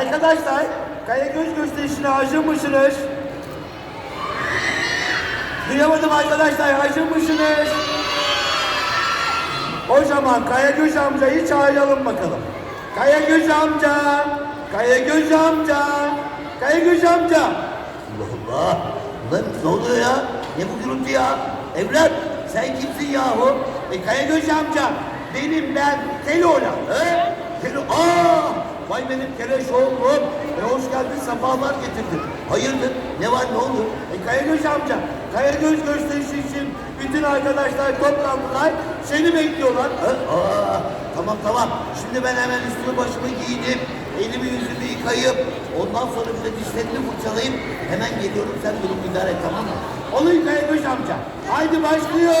Arkadaşlar, kaya göz gösterişine hazır mısınız? Duyamadım arkadaşlar, hazır mısınız? O zaman Kaya Göz amcayı çağıralım bakalım. Kaya Göz amca, Kaya Göz amca, Kaya Göz amca. Allah Allah. Lan ne oluyor ya? Ne bu gürültü ya? Evlat sen kimsin yahu? E, Kaya Göz amca, benim ben Keloğlan. He? Kelo... Aa! Vay benim keleş oğlum. E hoş geldin, sefalar getirdin. Hayırdır? Ne var ne oldu? E, Kaya Göz amca, Kaya Göz gösterisi için bütün arkadaşlar toplandılar. Seni bekliyorlar. Ha? Aa, tamam tamam. Şimdi ben hemen üstümü başımı giyinip, elimi yüzümü yıkayıp, ondan sonra bir de dişlerimi fırçalayıp hemen geliyorum. Sen durumu idare et tamam mı? Olur Kaya Göz amca. Haydi başlıyor.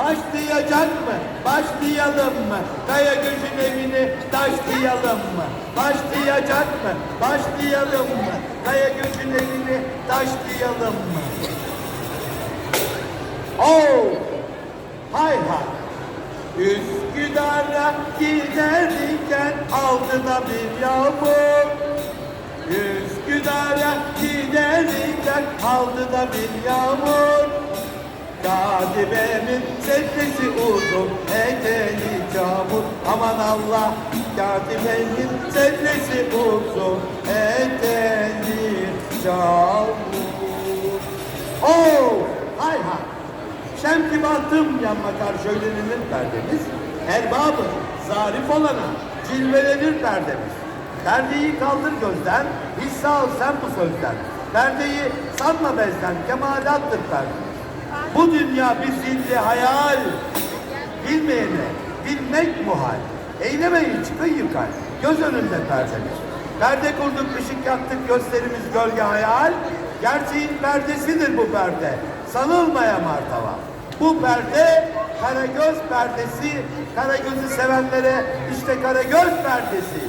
Başlayacak mı? Başlayalım mı? Kaya Göz'ün evini taşlayalım mı? Başlayacak mı? Başlayalım mı? Kaya Göz'ün evini taşlayalım mı? Oh! Hay hay! Üsküdar'a giderken altıda bir yağmur Üsküdar'a giderken altıda bir yağmur Katibemin setresi uzun, eteği çamur Aman Allah, katibemin setresi uzun, eteği çamur Oh! Hay hay! Şemki bahtım yanma karşı öğlenilir perdemiz. Erbabı zarif olana cilvelenir perdemiz. Perdeyi kaldır gözden, hisse al sen bu sözden. Perdeyi sanma bezden, kemalattır perdemiz. Bu dünya bir zilli hayal. Bilmeyene bilmek muhal. Eylemeyin çıkın yıkar. Göz önünde perdemiz. Perde kurduk, ışık yaktık, gösterimiz gölge hayal. Gerçeğin perdesidir bu perde. Sanılmaya martava. Bu perde Karagöz perdesi. Karagöz'ü sevenlere işte Karagöz perdesi.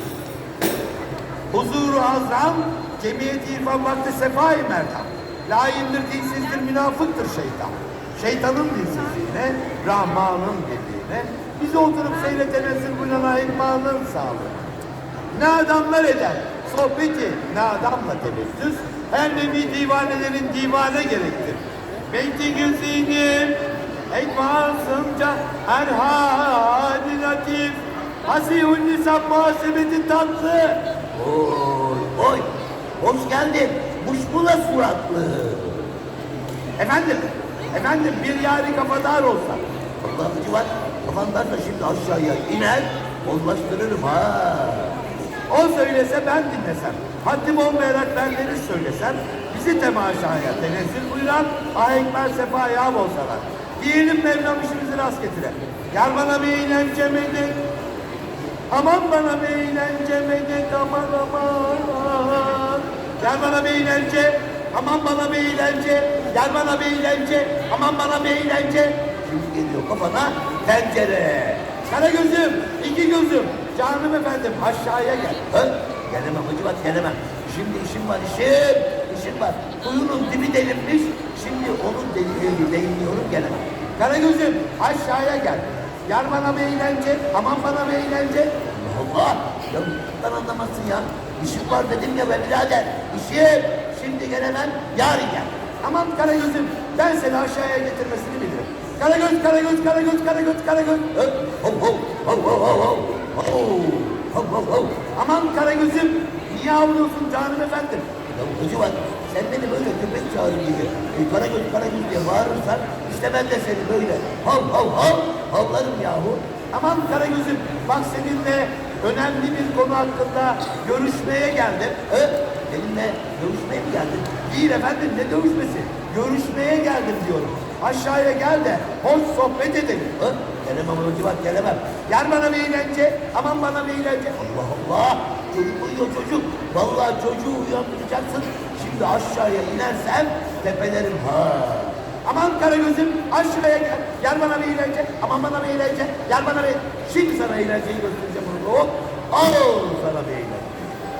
Huzuru azam, cemiyeti irfan vakti sefai mertam. Layindir, dinsizdir, münafıktır şeytan. Şeytanın dinsizliğine, Rahman'ın dediğine, bizi oturup seyreten esir buynana ilmanın sağlığı. Ne adamlar eder, sohbeti ne adamla tebessüs, her nevi divanelerin divane gerektir. Beyti güzinin, ekmasınca her hali latif, hasihun nisab muhasebeti tatlı. Oy oy. Hoş geldin. Muşmula suratlı. Efendim, efendim bir yari kafadar olsa, Allah'ıcı var. Kafandan da şimdi aşağıya iner. Ollaştırırım ha. o söylese ben dinlesem, haddim olmayarak benleri söylesem, bizi temaşaya tenezzül buyuran ahenkler sefa yağ olsalar. Diyelim Mevlam işimizi rast getire. Yar bana bir eğlence medet, aman bana bir eğlence medet, aman aman. Yar bana bir eğlence, aman bana bir eğlence, yar bana bir eğlence, aman bana bir eğlence. Şimdi geliyor kafana tencere. Kara gözüm, iki gözüm, canım efendim aşağıya gel. Ha? Gelemem hacı bak gelemem. Şimdi işim var işim. İşim var. Kuyunun dibi delinmiş. Şimdi onun deliklerini değiniyorum gelemem. Kara gözüm aşağıya gel. Yar bana bir eğlence, aman bana bir eğlence. Allah. Ya bundan anlamazsın ya. İşim var dedim ya be birader. İşim. Şimdi gelemem. Yarın gel. Aman Karagöz'üm ben seni aşağıya getirmesini bilirim. Karagöz, Karagöz, Karagöz, Karagöz, Karagöz. Hop hop hop hop hop hop hop hop. Aman Karagöz'üm niye avlıyorsun canım efendim? Ya hoca bak sen beni böyle köpek çağırır gibi e, Karagöz, Karagöz diye bağırırsan işte ben de seni böyle hav hav hav havlarım yahu. Aman Karagöz'üm bak seninle önemli bir konu hakkında görüşmeye geldim. E? Benimle görüşmeye mi geldin? Değil efendim, ne dövüşmesi? Görüşmeye geldim diyorum. Aşağıya gel de hoş sohbet edelim. He? Gelemem hacı bak gelemem. Yar bana bir eğlence, aman bana bir eğlence. Allah Allah çocuk uyuyor çocuk. Vallahi çocuğu uyandıracaksın. Şimdi aşağıya inersem tepelerim ha. Aman kara gözüm aşağıya gel. Gel bana bir eğlence. Aman bana bir eğlence. Gel bana bir... Şimdi sana eğlenceyi göstereceğim onu. Al sana bir eğlence.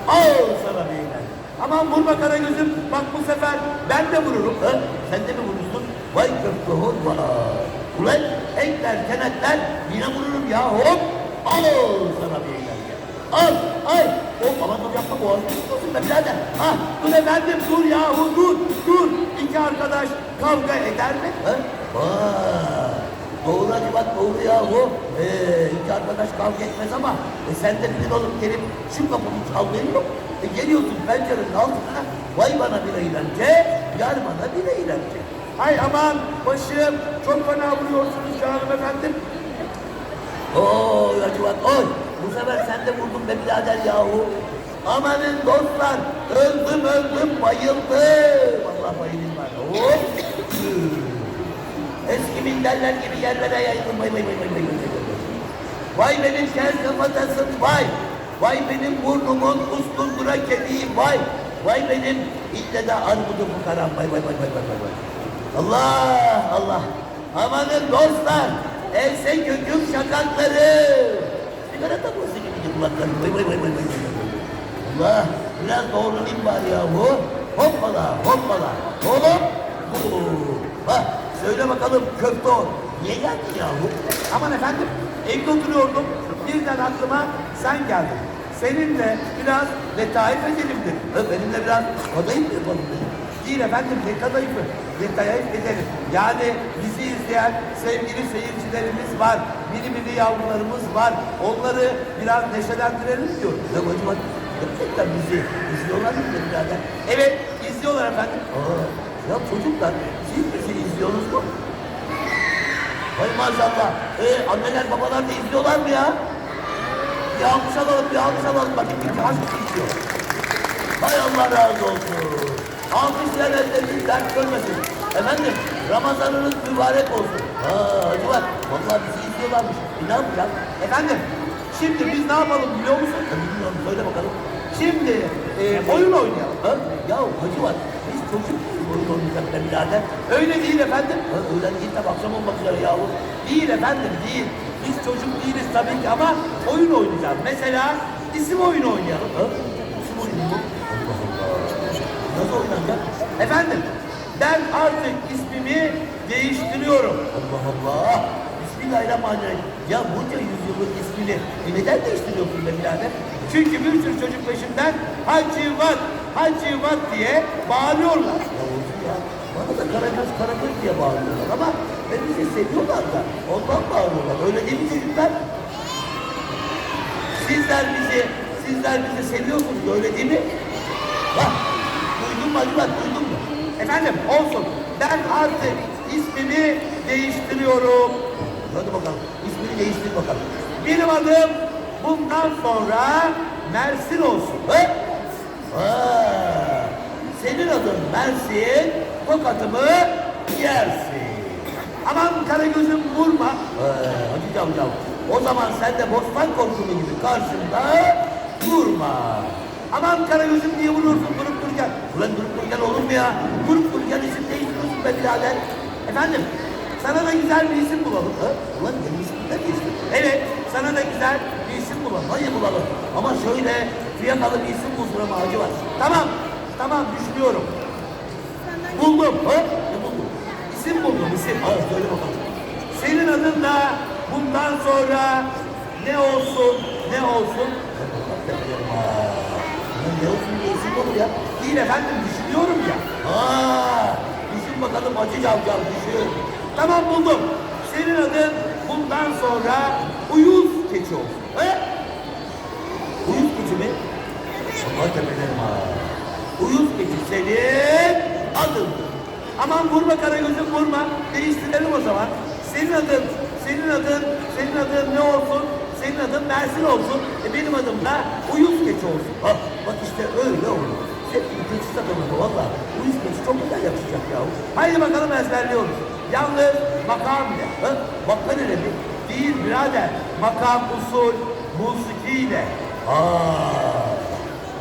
Al sana bir eğlence. Aman vurma kara gözüm. Bak bu sefer ben de vururum. Ha? Sen de mi vurursun? Vay köftehor var. Ulan ekler kenetler yine vururum ya hop. Al sana bir eğlence. Al al Hop aman dur yapma boğazını tutuyorsun be birader. Ah dur efendim dur yahu dur dur. İki arkadaş kavga eder mi? Ha? Vay. Doğru hadi bak doğru yahu. Ee, iki arkadaş kavga etmez ama e, sen de bir olup gelip şu kapımı yok. E, geliyorsun pencerenin altına vay bana bir eğlence, yar bana bir eğlence. Ay aman başım çok fena vuruyorsunuz canım efendim. Oy hacı bak oy. Bu sefer sen de vurdun be birader yahu. Amanın dostlar öldüm öldüm bayıldım. Allah bayılayım var. Hop. Eski minderler gibi yerlere yayıldım. Vay vay vay vay vay vay. benim kel kafatasım vay. Vay benim burnumun usturgura kediği vay. Vay benim ille de armudu fukaram vay vay vay vay vay vay. vay. Allah Allah. Amanın dostlar. Else köküm şakakları. Sigara tablosu gibi kulaklarım. Vay vay vay vay vay. Allah biraz doğrulayayım bari yahu. Hoppala hoppala. Oğlum. Oo. Söyle bakalım köftor. Niye geldin yahu? Aman efendim evde oturuyordum. Birden aklıma sen geldin. Seninle biraz letaif edelim dedim. Benimle biraz kadayıf yapalım dedim. Değil efendim ne kadayıfı. Letaif edelim. Yani bizi izleyen sevgili seyircilerimiz var. Mini mini yavrularımız var. Onları biraz neşelendirelim diyorum. Ya bak gerçekten bizi izliyorlar mı birader? Evet izliyorlar efendim. Aa, ya çocuklar siz bizi izliyorsunuz mu? Hay maşallah. Ee, anneler babalar da izliyorlar mı ya? Bir alkış alalım, bir alkış alalım. Bir kaç kişi izliyor. Hay Allah razı olsun. Alkış elleriniz dert görmesin. Efendim, Ramazanınız mübarek olsun. Ha, hacı bak, vallahi bizi izliyorlarmış. E, ne yapacağız? Efendim şimdi biz ne yapalım biliyor musun? Ya, bilmiyorum, söyle bakalım. Şimdi e, oyun oynayalım. Ha? Ya hacı var, biz çocuk oyun oynayacak be birader? Öyle değil efendim. Ha, öğlen değil de akşam olmak üzere yahu. Değil efendim değil. Biz çocuk değiliz tabii ki ama oyun oynayacağız. Mesela isim oyunu oynayalım. Ha? Kim oyunu Allah. Nasıl oynanacak? Efendim ben artık ismimi değiştiriyorum. Allah Allah. Bismillahirrahmanirrahim. Ya bunca yüzyılın ismini neden değiştiriyorsun be birader? Çünkü bir sürü çocuk peşimden Hacivat, Hacivat diye bağırıyorlar. Bana da Karagöz Karagöz diye bağırıyorlar ama ben bizi seviyorlar da ondan bağırıyorlar. Öyle değil mi çocuklar? Sizler bizi, sizler bizi seviyorsunuz öyle değil mi? Bak, duydun mu acaba duydun mu? Efendim olsun ben artık ismimi değiştiriyorum. Hadi bakalım, ismini değiştir bakalım. Benim adım bundan sonra Mersin olsun. He? Senin adın Mersin, tokatımı yersin. Aman Karagöz'üm vurma. Ee, Hacı Cavcav, o zaman sen de bostan korkulu gibi karşımda durma. Aman Karagöz'üm diye vuruyorsun durup dururken. Ulan durup dururken olur mu ya? Durup dururken isim değiştiriyorsun be birader. Efendim sana da güzel bir isim bulalım. Ha? Ulan benim ismim de değişti. Evet sana da güzel bir isim bulalım. Hayır bulalım. Ama şöyle fiyakalı bir isim bulsun ama Hacı var. Tamam tamam düşünüyorum. Buldum. Ha? Ne buldun? İsim buldum isim. Ha, söyle bakalım. Senin adın da bundan sonra ne olsun ne olsun? Ne olsun diye isim olur ya. Değil efendim düşünüyorum ya. Aa, düşün bakalım Hacı Cavcav düşün. Tamam buldum. Senin adın bundan sonra uyuz keçi olsun. He? Uyuz keçi mi? Allah tepelerim ha. Uyuz keçi senin adındır. Aman vurma Karagöz'üm vurma. Değiştirelim o zaman. Senin adın, senin adın, senin adın ne olsun? Senin adın Mersin olsun. E benim adım da uyuz keçi olsun. Bak, bak işte öyle olur. Hep bir keçi takımında valla. Uyuz keçi çok güzel yakışacak ya. Haydi bakalım ezberliyoruz. Yalnız makam ile. Ben öyle bir. Değil birader. Makam usul musikiyle. Aa,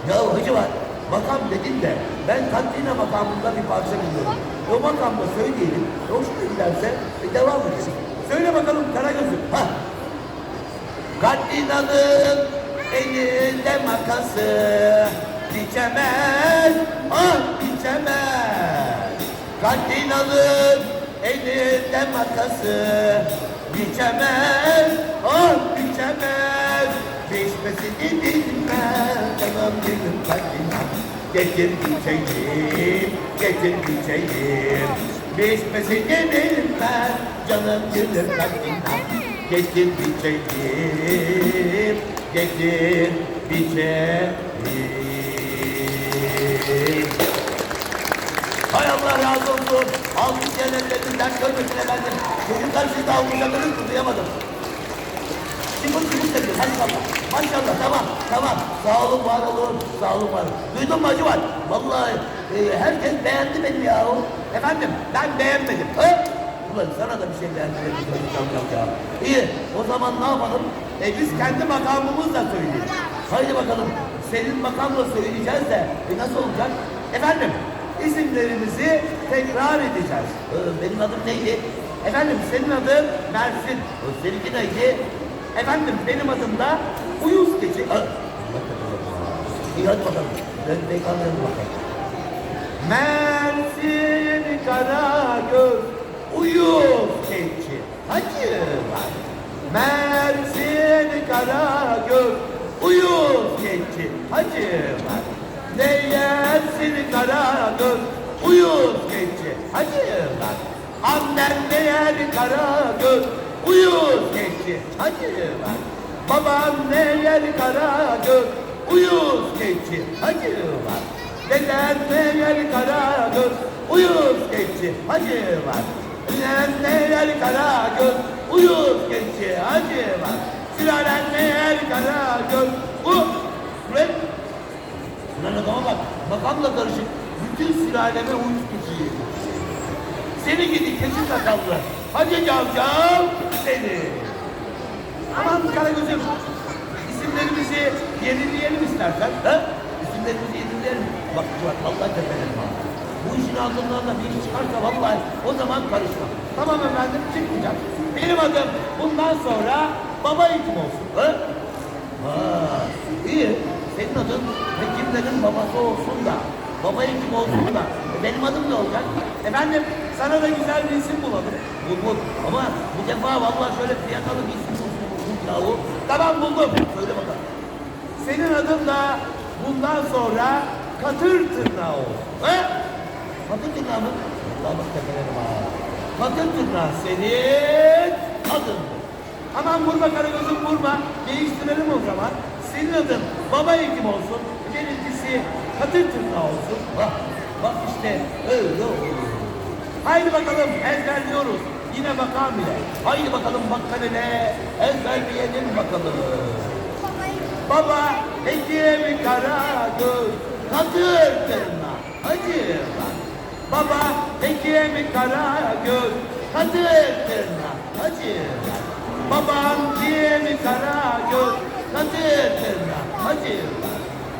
ya hacı var. Makam dedin de ben Katrina makamında bir parça biliyorum. O makamda söyleyelim. Hoşuna giderse e, devam edelim. Söyle bakalım Karagöz'üm. Ha. Katrina'nın elinde makası biçemez, ah biçemez. Katrina'nın elinde makası biçemez, ah biçemez. Biçmesini bilmez. canım gülüm kaçına Getir içeyim, getir içeyim Pişmesin yemeğim ben canım gülüm kaçına Getir içeyim, getir içeyim Hay Allah razı olsun. Almış yerlerinden görmesin efendim. Çocuklar siz de almışladınız mı? Duyamadım. Çıkın çıkın dedi. Maşallah. Maşallah tamam tamam. Sağ olun var olun. Sağ olun var olun. Duydun mu Hacı var? Vallahi e, herkes beğendi beni ya. Efendim ben beğenmedim. Ha? Ulan sana da bir şey ya. İyi o zaman ne yapalım? E biz kendi makamımızla söyleyelim. Haydi bakalım. Senin makamla söyleyeceğiz de e, nasıl olacak? Efendim isimlerimizi tekrar edeceğiz. Ee, benim adım neydi? Efendim senin adın Mersin. O seninki neydi? Efendim benim adım da Uyuz Keçi. Ha? İyi hadi bakalım. Ben peygamberim bakalım. Mersin Karagöz Uyuz Keçi. Hacı var. Mersin Karagöz Uyuz Keçi. Hacı var. Ne yersin Karagöz Uyuz Keçi. Hacı var. Annen ne yer Karagöz Uyuz Keçi. Hacı var. Baban ne yer Karagöz Uyuz Keçi. Hacı var. Deden ne yer Karagöz Uyuz Keçi. Hacı var. Nenen ne yer Karagöz Uyuz Keçi. Hacı var. Sülalen ne yer Karagöz Uyuz Ulan. Ulan adama bak. Makamla karışık. Bütün sülaleme uyuz keçiyi. Seni gidi keçi sakallı. Hacı Cavcav seni. Aman Karagöz'üm isimlerimizi yenileyelim istersen. Ha? İsimlerimizi yedinlerim. Bak bak vallahi tepelerim ha. Bu işin altından da bir iş çıkarsa vallahi o zaman karışma. Tamam efendim çıkmayacak. Benim adım bundan sonra baba eğitim olsun. Ha? Ha, iyi. Senin adın hekimlerin babası olsun da, baba hekim olsun da. Benim adım ne olacak? Efendim sana da güzel bir isim bulalım. Bul bul. Ama bu defa vallahi şöyle fiyakalı bir isim bulsun bulsun yahu. Tamam buldum. Söyle bakalım. Senin adın da bundan sonra katır tırnağı olsun. Ha? Kadın tırnağı mı? Allah bak tepelerim ha. Kadın tırnağı Senin adın? Aman vurma Karagöz'üm vurma. Değiştirelim o zaman. Senin adın baba eğitim olsun. Benimkisi katır tırnağı olsun. Bak, bak işte öyle olur. Haydi bakalım ezberliyoruz. Yine makam bile. Haydi bakalım bakkalene ezberleyelim bakalım. Baba Ekim Karagöz Katır tırnağı hacı var. Baba Ekim Karagöz Katır tırnağı hacı var. Baban kim Karagöz Katır tırnağı hacı var.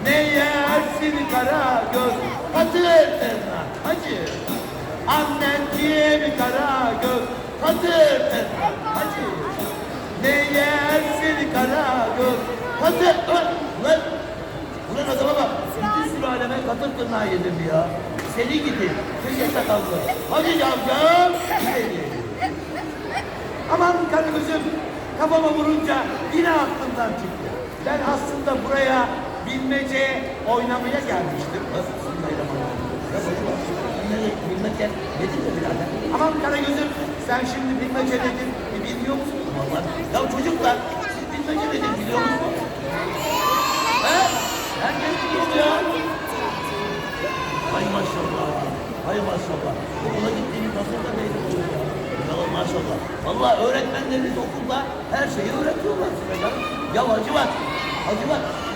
Ne yersin Karagöz Katır tırnağı hacı. Annen kim Karagöz Katır tırnağı hacı. Ne yersin Karagöz Katır... Ulan! Ulan! Ulan adama bak! Bütün sülaleme katır tırnağı yedim ya. Seni gidi. Köşe sakallı. Hadi yavrum. Aman Karagöz'üm kafama vurunca yine aklımdan çıktı. Ben aslında buraya bilmece oynamaya gelmiştim. Bilmece nedir de birader? Aman Karagöz'üm sen şimdi bilmece nedir bir biliyor musun? Vallahi. Ya çocuklar siz bilmece nedir biliyor musunuz? He? Herkes biliyor ya? Hay maşallah. Hay maşallah. Okula gittiğiniz nasıl da belli ya. Ya maşallah. Vallahi öğretmenleriniz okulda her şeyi öğretiyorlar size ya. Ya Hacı bak. Hacı bak.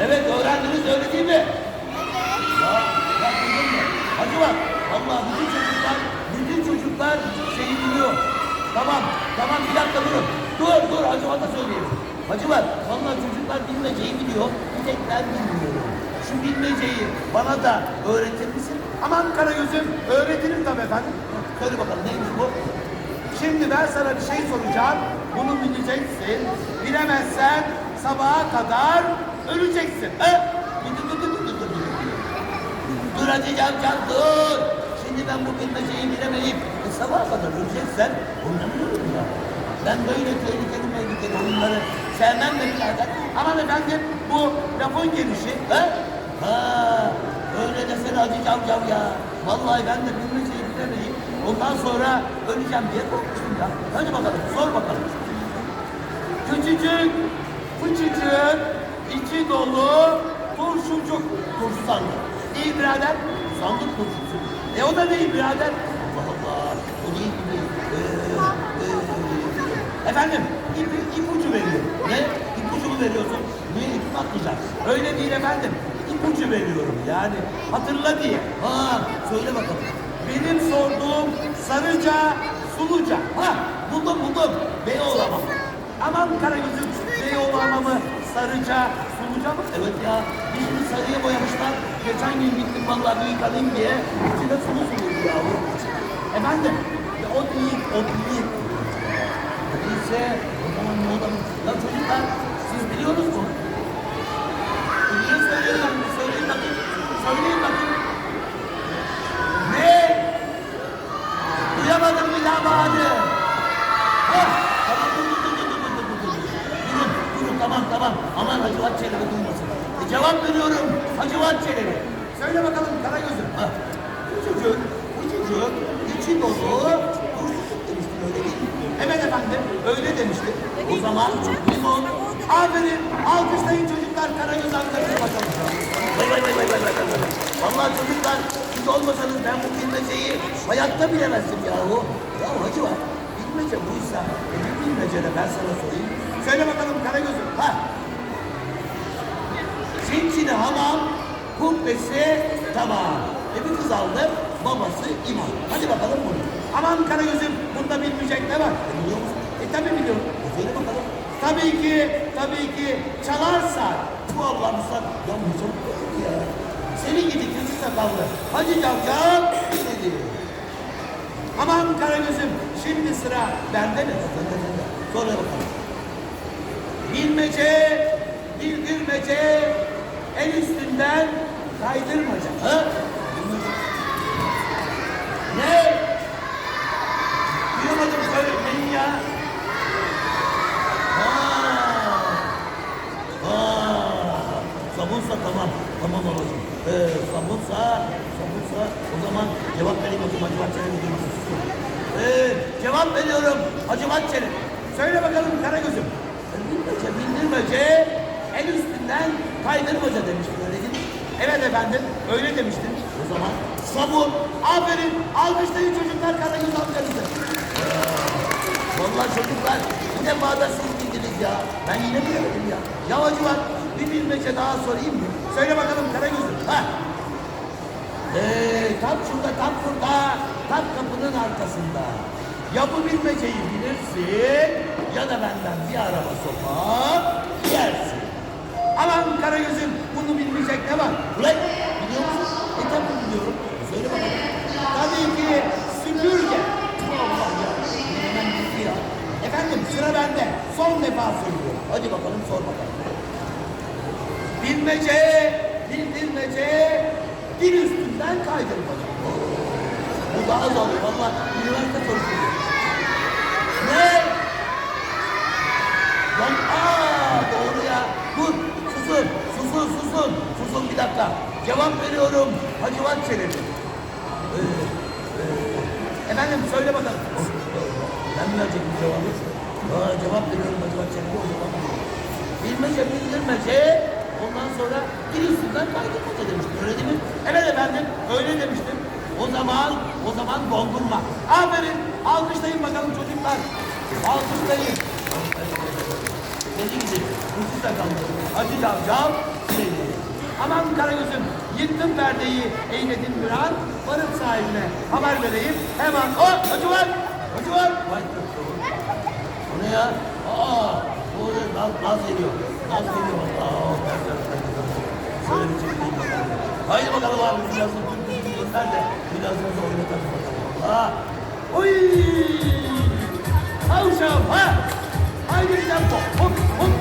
Evet öğrendiniz öyle değil mi? Ya, ya duydun mu? Hacı bak. Allah bütün çocuklar, bütün çocuklar şeyi biliyor. Tamam, tamam bir dakika durun. Dur, dur Hacı Vat'a söyleyeyim. Hacı bak, vallahi çocuklar bilmeceyi biliyor. Bir tek ben bilmiyorum. Şu bilmeceyi bana da öğretir misin? Aman Karagöz'üm öğretirim tabii efendim. Söyle bakalım neymiş bu? Şimdi ben sana bir şey soracağım. Bunu bileceksin. Bilemezsen sabaha kadar öleceksin. Dur, dur, dur, dur, dur. Şimdi ben bu bilmeceyi bilemeyip e, sabaha kadar mı ölürüm ya? Ben böyle tehlikeli tehlikeli oyunları sevmem de birader. Aman efendim bu lafın gelişi. He? Ha, öyle desene Hacı Cavcav ya. Vallahi ben de bilmeceyi bilemeyip ondan sonra öleceğim diye korkmuştum ya. Hadi bakalım sor bakalım. Küçücük, küçücük, içi dolu, turşucuk. Turşu sandık. Değil birader. Sandık turşusu. E o da değil birader. Allah Allah. O değil gibi. Ee, ee, efendim, ip, ipucu veriyor. Ne? İpucu mu veriyorsun? Niye ip atlayacak? Öyle değil efendim. İpucu veriyorum yani. Hatırla diye. Ha, söyle bakalım. Benim sorduğum sarıca, suluca. Ha, buldum buldum. Beyoğlama. Aman Karagöz'üm Beyoğlu mı sarıca suluca mı? Evet ya dişini sarıya boyamışlar. Geçen gün gittim vallahi bir yıkanayım diye. İçine sulu suluydu ya bu. Efendim ya o değil o değil. Neyse o zaman ne olur? Ya çocuklar siz biliyorsunuz mu? Niye söylüyorsun? Söyleyin bakayım. Söyleyin bakayım. Ne? Duyamadım bir daha bağırdı. Hah, tamam tamam. Aman Hacivat Çelebi duymasın. E, cevap veriyorum Hacivat Çelebi. Söyle bakalım Karagöz'üm. Ha. Küçücük, küçücük, içi dolu, turşucuk demiştin öyle değil mi? Evet efendim öyle demiştin. O zaman limon. Aferin alkışlayın çocuklar Karagöz anlatır bakalım. Vay vay vay vay vay vay vay. Vallahi çocuklar siz olmasanız ben bu bilmeceyi hayatta bilemezdim yahu. Ya hacı var. Bilmece buysa bir bilmece de ben sana sorayım. Söyle bakalım Karagöz'üm. Ha. Çinçini hamam, kubbesi tamam. E bir kız aldı, babası imam. Hadi bakalım bunu. Aman Karagöz'üm bunda bilmeyecek ne var? E, biliyor musun? E tabi biliyorum. E, söyle bakalım. Tabii ki, tabii ki çalarsa. Bu Allah'ım sen. Ya bu çok komik ya. Senin gibi küçük sakallı. Hacı Cavcav dedi. Aman Karagöz'üm şimdi sıra bende mi? Sonra bakalım. Bilmece, bildirmece, el üstünden kaydırmaca. Ha? Ne? Duyamadım söylemeyin ya. Ha. Ha. Sabunsa tamam. Tamam babacığım. Ee, sabunsa, sabunsa o zaman cevap vereyim bakayım Hacivat Çelebi duymasın. Ee, cevap veriyorum Hacivat Çelebi. Söyle bakalım Karagöz'üm. Bilmece, bildirmece, el üstünden kaydırmaca demiştin öyle mi? Evet efendim, öyle demiştin. O zaman sabun, aferin, alkışlayın çocuklar Karagöz amcanızı. Vallahi çocuklar bir defa siz bildiniz ya. Ben yine bilemedim ya. Ya hacı var bir bilmece daha sorayım mı? Söyle bakalım Karagöz'üm. Ha. Ee, tam şurada, tam burada, tam kapının arkasında. Ya bu bilmeceyi bilirsin ya da benden bir araba sokar, yersin. Aman Karagöz'üm bunu bilmeyecek ne var? Ulan biliyor musun? E tabi biliyorum. Söyle bakalım. Tabii ki süpürge. Allah ya. Hemen bildi ya. Efendim sıra bende. Son defa söylüyorum. Hadi bakalım sor bakalım. Bilmece, bildirmece, dil üstünden kaydırmaca. Bu daha zor. Valla üniversite sorusu. Ne? Lan aa doğru ya. Dur susun susun. Susun bir dakika. Cevap veriyorum. Hacivat Çelebi. Ee, e, efendim söyle bakalım. Ben mi verecektim cevabı? Aa, cevap veriyorum Hacivat Çelebi o zaman. Bilmece bildirmece. Ondan sonra üstünden kaydırmaca demiştim. Öyle değil mi? Evet efendim. Öyle demiştim. O zaman, o zaman dondurma. Aferin. Alkışlayın bakalım çocuklar. Alkışlayın. Dedi gibi. Husus sakallı. Hacı Cavcav seni. Aman Karagöz'üm yıktım perdeyi eyledin bir an. Varım sahibine haber vereyim. Hemen o hacı var. Hacı var. Vay O ne ya? Aa, bu ne? Naz, naz geliyor. Naz geliyor. Aa, ben de Şöyle bir çekeyim bakalım. Haydi bakalım abi biraz da Türk göster de biraz da oynatalım bakalım. Ha. Oy! Uşağım ha! Haydi tempo. Hop hop.